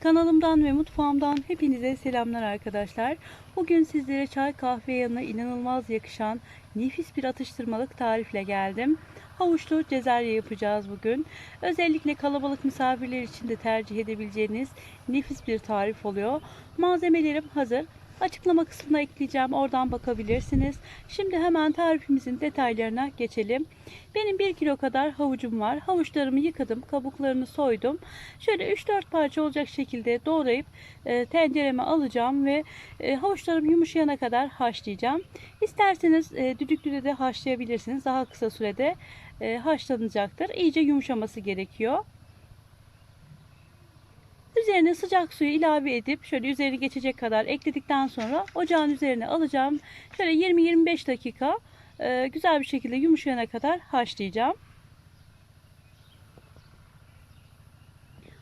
Kanalımdan ve mutfağımdan hepinize selamlar arkadaşlar. Bugün sizlere çay kahve yanına inanılmaz yakışan nefis bir atıştırmalık tarifle geldim. Havuçlu cezerye yapacağız bugün. Özellikle kalabalık misafirler için de tercih edebileceğiniz nefis bir tarif oluyor. Malzemelerim hazır. Açıklama kısmına ekleyeceğim. Oradan bakabilirsiniz. Şimdi hemen tarifimizin detaylarına geçelim. Benim 1 kilo kadar havucum var. Havuçlarımı yıkadım. Kabuklarını soydum. Şöyle 3-4 parça olacak şekilde doğrayıp e, tencereme alacağım ve e, havuçlarım yumuşayana kadar haşlayacağım. İsterseniz e, düdüklüde de haşlayabilirsiniz. Daha kısa sürede e, haşlanacaktır. İyice yumuşaması gerekiyor. Üzerine sıcak suyu ilave edip şöyle üzerine geçecek kadar ekledikten sonra ocağın üzerine alacağım. Şöyle 20-25 dakika e, güzel bir şekilde yumuşayana kadar haşlayacağım.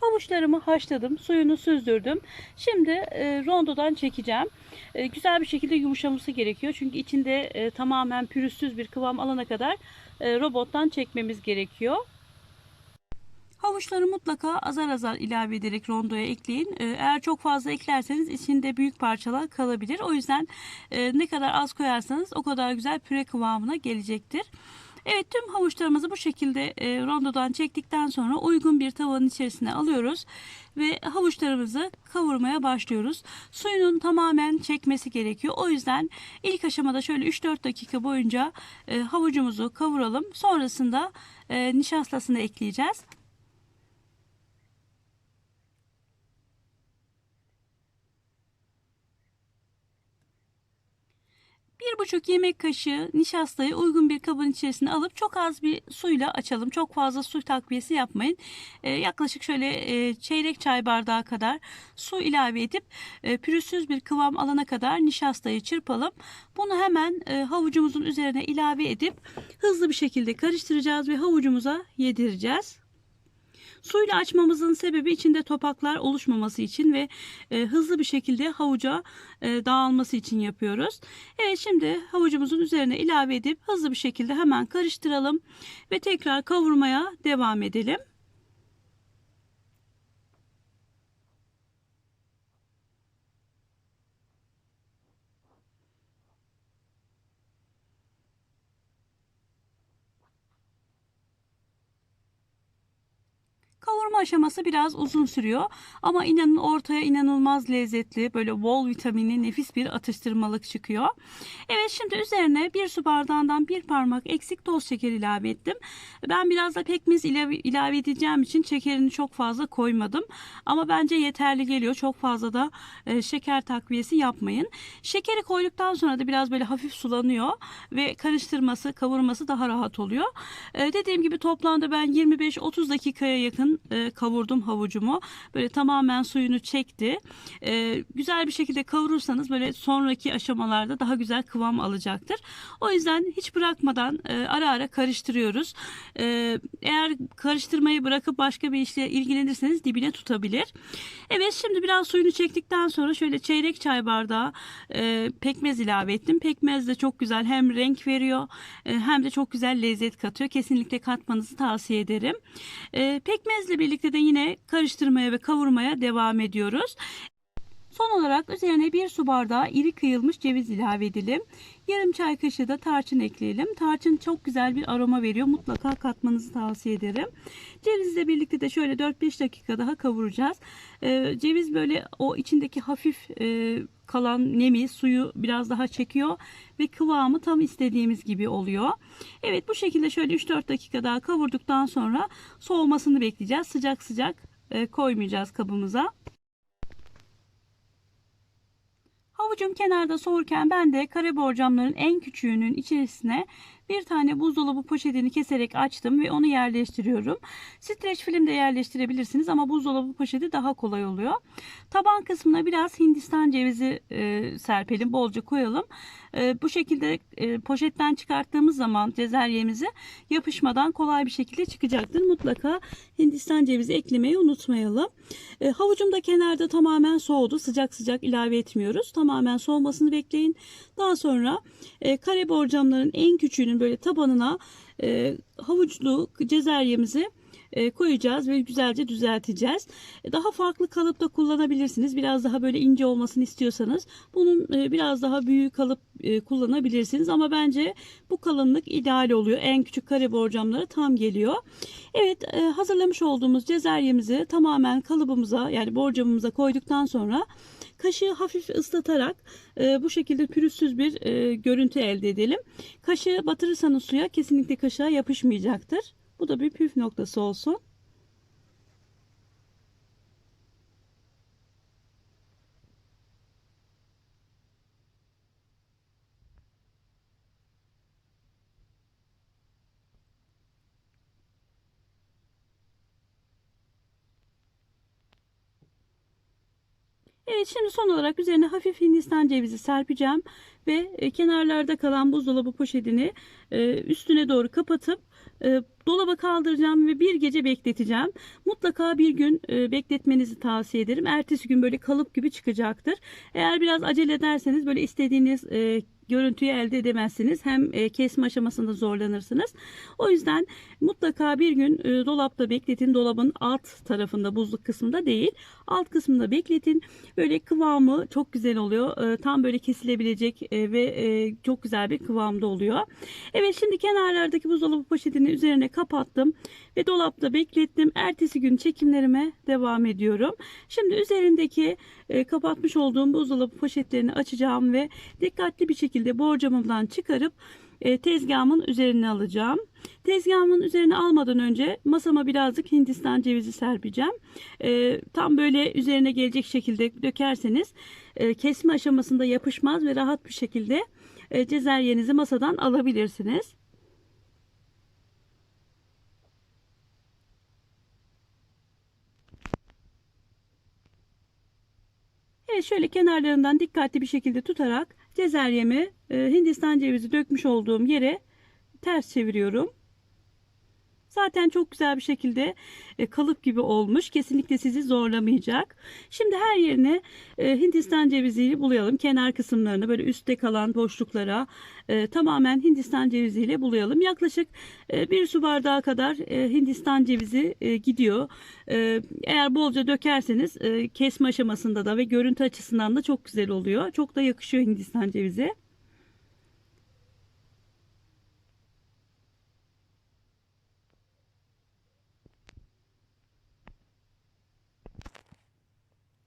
Havuçlarımı haşladım, suyunu süzdürdüm. Şimdi e, rondodan çekeceğim. E, güzel bir şekilde yumuşaması gerekiyor. Çünkü içinde tamamen pürüzsüz bir kıvam alana kadar robottan çekmemiz gerekiyor. Havuçları mutlaka azar azar ilave ederek rondoya ekleyin. Ee, Eğer çok fazla eklerseniz içinde büyük parçalar kalabilir. O yüzden e, ne kadar az koyarsanız o kadar güzel püre kıvamına gelecektir. Evet tüm havuçlarımızı bu şekilde e, rondodan çektikten sonra uygun bir tavanın içerisine alıyoruz ve havuçlarımızı kavurmaya başlıyoruz. Suyunun tamamen çekmesi gerekiyor. O yüzden ilk aşamada şöyle 3-4 dakika boyunca e, havucumuzu kavuralım. Sonrasında nişastasını ekleyeceğiz. Bir buçuk yemek kaşığı nişastayı uygun bir kabın içerisine alıp çok az bir suyla açalım. Çok fazla su takviyesi yapmayın. Ee, yaklaşık şöyle e, çeyrek çay bardağı kadar su ilave edip e, pürüzsüz bir kıvam alana kadar nişastayı çırpalım. Bunu hemen e, havucumuzun üzerine ilave edip hızlı bir şekilde karıştıracağız ve havucumuza yedireceğiz. Suyla açmamızın sebebi içinde topaklar oluşmaması için ve e, hızlı bir şekilde havuca e, dağılması için yapıyoruz. Evet şimdi havucumuzun üzerine ilave edip hızlı bir şekilde hemen karıştıralım ve tekrar kavurmaya devam edelim. Kavurma aşaması biraz uzun sürüyor ama inanın ortaya inanılmaz lezzetli böyle bol vitaminli nefis bir atıştırmalık çıkıyor. Evet şimdi üzerine bir su bardağından bir parmak eksik toz şeker ilave ettim. Ben biraz da pekmez ilave, edeceğim için şekerini çok fazla koymadım. Ama bence yeterli geliyor. Çok fazla da e, şeker takviyesi yapmayın. Şekeri koyduktan sonra da biraz böyle hafif sulanıyor ve karıştırması, kavurması daha rahat oluyor. E, dediğim gibi toplamda ben 25-30 dakikaya yakın e, kavurdum havucumu. Böyle tamamen suyunu çekti. E, güzel bir şekilde kavurursanız böyle sonraki aşamalarda daha güzel kıvam alacaktır. O yüzden hiç bırakmadan e, ara ara karıştırıyoruz. E, eğer karıştırmayı bırakıp başka bir işle ilgilenirseniz dibine tutabilir. Evet şimdi biraz suyunu çektikten sonra şöyle çeyrek çay bardağı e, pekmez ilave ettim. Pekmez de çok güzel hem renk veriyor e, hem de çok güzel lezzet katıyor. Kesinlikle katmanızı tavsiye ederim. E, pekmezle birlikte de yine karıştırmaya ve kavurmaya devam ediyoruz. Son olarak üzerine bir su bardağı iri kıyılmış ceviz ilave edelim. Yarım çay kaşığı da tarçın ekleyelim. Tarçın çok güzel bir aroma veriyor. Mutlaka katmanızı tavsiye ederim. Cevizle birlikte de şöyle 4-5 dakika daha kavuracağız. Ee, ceviz böyle o içindeki hafif e, kalan nemi suyu biraz daha çekiyor ve kıvamı tam istediğimiz gibi oluyor. Evet bu şekilde şöyle 3-4 dakika daha kavurduktan sonra soğumasını bekleyeceğiz. Sıcak sıcak e, koymayacağız kabımıza. Havucum kenarda soğurken ben de kare borcamların en küçüğünün içerisine bir tane buzdolabı poşetini keserek açtım ve onu yerleştiriyorum. Streç film de yerleştirebilirsiniz ama buzdolabı poşeti daha kolay oluyor. Taban kısmına biraz hindistan cevizi e, serpelim, bolca koyalım. E, bu şekilde e, poşetten çıkarttığımız zaman cezeryemizi yapışmadan kolay bir şekilde çıkacaktır. Mutlaka hindistan cevizi eklemeyi unutmayalım. E, havucum da kenarda tamamen soğudu. Sıcak sıcak ilave etmiyoruz. Tamamen soğumasını bekleyin. Daha sonra e, kare borcamların en küçüğünün böyle tabanına e, havuçlu cezeryemizi e, koyacağız ve güzelce düzelteceğiz. E, Daha farklı kalıpta kullanabilirsiniz. Biraz daha böyle ince olmasını istiyorsanız bunun e, biraz daha büyük kalıp kullanabilirsiniz. Ama bence bu kalınlık ideal oluyor. En küçük kare borcamlara tam geliyor. Evet hazırlamış olduğumuz cezeryemizi tamamen kalıbımıza yani borcamımıza koyduktan sonra kaşığı hafif ıslatarak e, bu şekilde pürüzsüz bir e, görüntü elde edelim. Kaşığı batırırsanız suya kesinlikle kaşığa yapışmayacaktır. Bu da bir püf noktası olsun. Evet şimdi son olarak üzerine hafif hindistan cevizi serpeceğim ve e, kenarlarda kalan buzdolabı poşetini e, üstüne doğru kapatıp e, dolaba kaldıracağım ve bir gece bekleteceğim. Mutlaka bir gün e, bekletmenizi tavsiye ederim. Ertesi gün böyle kalıp gibi çıkacaktır. Eğer biraz acele ederseniz böyle istediğiniz e, görüntüyü elde edemezsiniz. Hem e, kesme aşamasında zorlanırsınız. O yüzden mutlaka bir gün e, dolapta bekletin. Dolabın alt tarafında buzluk kısmında değil. Alt kısmında bekletin. Böyle kıvamı çok güzel oluyor. E, tam böyle kesilebilecek ve çok güzel bir kıvamda oluyor. Evet şimdi kenarlardaki buzdolabı poşetini üzerine kapattım ve dolapta beklettim. Ertesi gün çekimlerime devam ediyorum. Şimdi üzerindeki e, kapatmış olduğum buzdolabı poşetlerini açacağım ve dikkatli bir şekilde borcamımdan çıkarıp e, tezgahımın üzerine alacağım. Tezgahımın üzerine almadan önce masama birazcık hindistan cevizi serpeceğim. E, tam böyle üzerine gelecek şekilde dökerseniz e, kesme aşamasında yapışmaz ve rahat bir şekilde e, cezeryenizi masadan alabilirsiniz. Evet şöyle kenarlarından dikkatli bir şekilde tutarak cezeryemi e, Hindistan cevizi dökmüş olduğum yere ters çeviriyorum. Zaten çok güzel bir şekilde e, kalıp gibi olmuş. Kesinlikle sizi zorlamayacak. Şimdi her yerine e, Hindistan ceviziyle bulayalım. Kenar kısımlarını böyle üstte kalan boşluklara e, tamamen Hindistan ceviziyle bulayalım. Yaklaşık bir su bardağı kadar Hindistan cevizi gidiyor. Eğer bolca dökerseniz kesme aşamasında da ve görüntü açısından da çok güzel oluyor. Çok da yakışıyor Hindistan cevizi.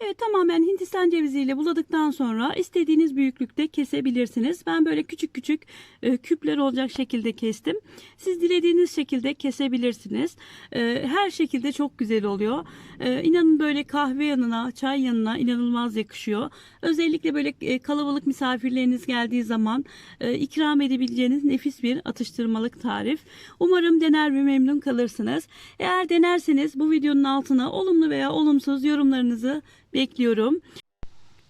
Evet tamamen Hindistan ceviziyle buladıktan sonra istediğiniz büyüklükte kesebilirsiniz. Ben böyle küçük küçük e, küpler olacak şekilde kestim. Siz dilediğiniz şekilde kesebilirsiniz. E, her şekilde çok güzel oluyor. E, inanın böyle kahve yanına, çay yanına inanılmaz yakışıyor. Özellikle böyle e, kalabalık misafirleriniz geldiği zaman e, ikram edebileceğiniz nefis bir atıştırmalık tarif. Umarım dener ve memnun kalırsınız. Eğer denerseniz bu videonun altına olumlu veya olumsuz yorumlarınızı bekliyorum.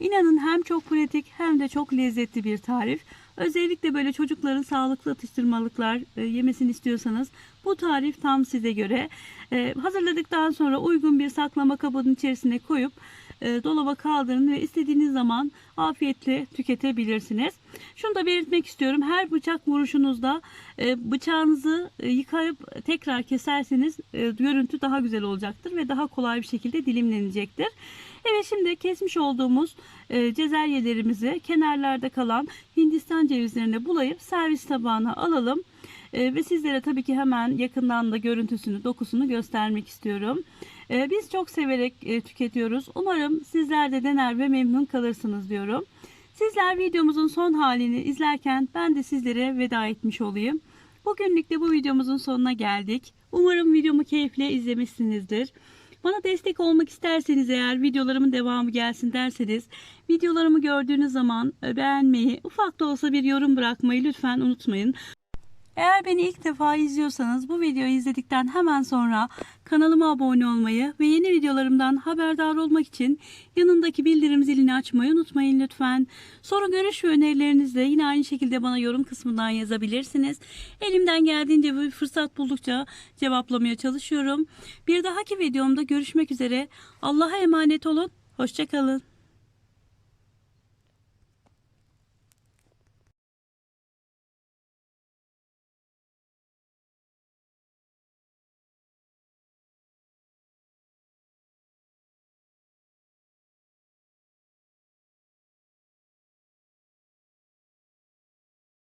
İnanın hem çok pratik hem de çok lezzetli bir tarif. Özellikle böyle çocukların sağlıklı atıştırmalıklar e, yemesini istiyorsanız bu tarif tam size göre. E, hazırladıktan sonra uygun bir saklama kabının içerisine koyup dolaba kaldırın ve istediğiniz zaman afiyetle tüketebilirsiniz. Şunu da belirtmek istiyorum. Her bıçak vuruşunuzda e, bıçağınızı e, yıkayıp tekrar keserseniz e, görüntü daha güzel olacaktır ve daha kolay bir şekilde dilimlenecektir. Evet şimdi kesmiş olduğumuz e, cezeryelerimizi kenarlarda kalan Hindistan cevizlerine bulayıp servis tabağına alalım. E, ve sizlere tabii ki hemen yakından da görüntüsünü, dokusunu göstermek istiyorum. E, biz çok severek e, tüketiyoruz. Umarım sizler de dener ve memnun kalırsınız diyorum. Sizler videomuzun son halini izlerken ben de sizlere veda etmiş olayım. Bugünlük de bu videomuzun sonuna geldik. Umarım videomu keyifle izlemişsinizdir. Bana destek olmak isterseniz eğer videolarımın devamı gelsin derseniz videolarımı gördüğünüz zaman e, beğenmeyi, ufak da olsa bir yorum bırakmayı lütfen unutmayın. Eğer beni ilk defa izliyorsanız bu videoyu izledikten hemen sonra kanalıma abone olmayı ve yeni videolarımdan haberdar olmak için yanındaki bildirim zilini açmayı unutmayın lütfen. Soru görüş ve önerilerinizle yine aynı şekilde bana yorum kısmından yazabilirsiniz. Elimden geldiğince bir fırsat buldukça cevaplamaya çalışıyorum. Bir dahaki videomda görüşmek üzere. Allah'a emanet olun. Hoşçakalın.